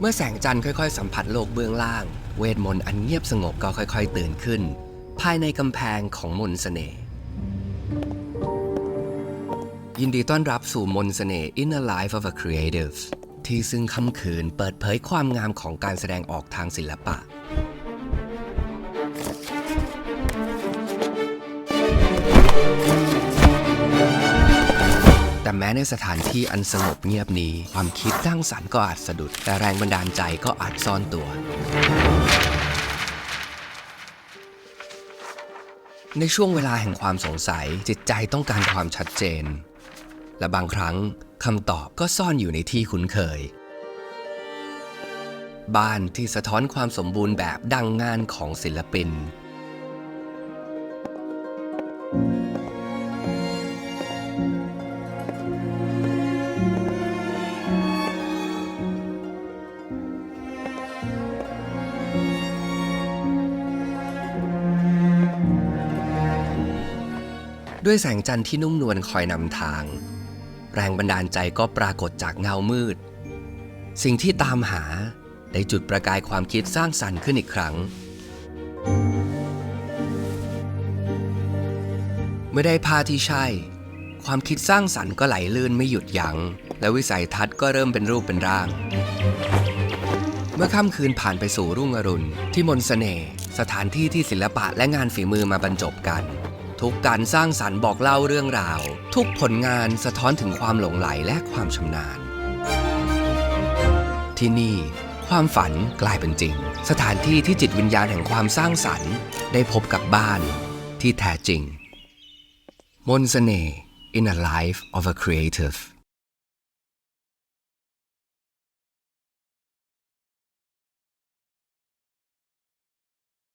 เมื่อแสงจันทร์ค่อย ๆ สัมผัสโลกเบื้องล่าง เวทมนต์อันเงียบสงบก็ค่อย ๆ ตื่นขึ้น ภายในกำแพงของมนต์เสน่ห์ยินดีต้อนรับสู่มนต์เสน่ห์ Inner Life of a Creative ที่ซึ่งค่ำคืนเปิดเผยความงามของการแสดงออกทางศิลปะ แต่แม้ในสถานที่อันสงบเงียบนี้ ความคิดสร้างสรรค์ก็อาจสะดุด แต่แรงบันดาลใจก็อาจซ่อนตัว ในช่วงเวลาแห่งความสงสัย จิตใจต้องการความชัดเจน และบางครั้งคำตอบก็ซ่อนอยู่ในที่คุ้นเคย บ้านที่สะท้อนความสมบูรณ์แบบดังงานของศิลปิน ด้วยแสงจันทร์ที่นุ่มนวลคอยนำทาง แรงบันดาลใจก็ปรากฏจากเงามืด สิ่งที่ตามหาได้จุดประกายความคิดสร้างสรรค์ขึ้นอีกครั้ง เมื่อได้ผ้าที่ใช่ ความคิดสร้างสรรค์ก็ไหลลื่นไม่หยุดยัง้ง และวิสัยทัศน์ก็เริ่มเป็นรูปเป็นร่าง เมื่อค่ำคืนผ่านไปสู่รุ่งอรุณ ที่มนต์เสน่ห์สถานที่ที่ศิลปะและงานฝีมือมาบรรจบกัน ทุกการสร้างสรรค์บอกเล่าเรื่องราว ทุกผลงานสะท้อนถึงความหลงไหลและความชำนาญ ที่นี่ความฝันกลายเป็นจริง สถานที่ที่จิตวิญญาณแห่งความสร้างสรรค์ ได้พบกับบ้านที่แท้จริงมนสเสน่ห์ in a life of a creative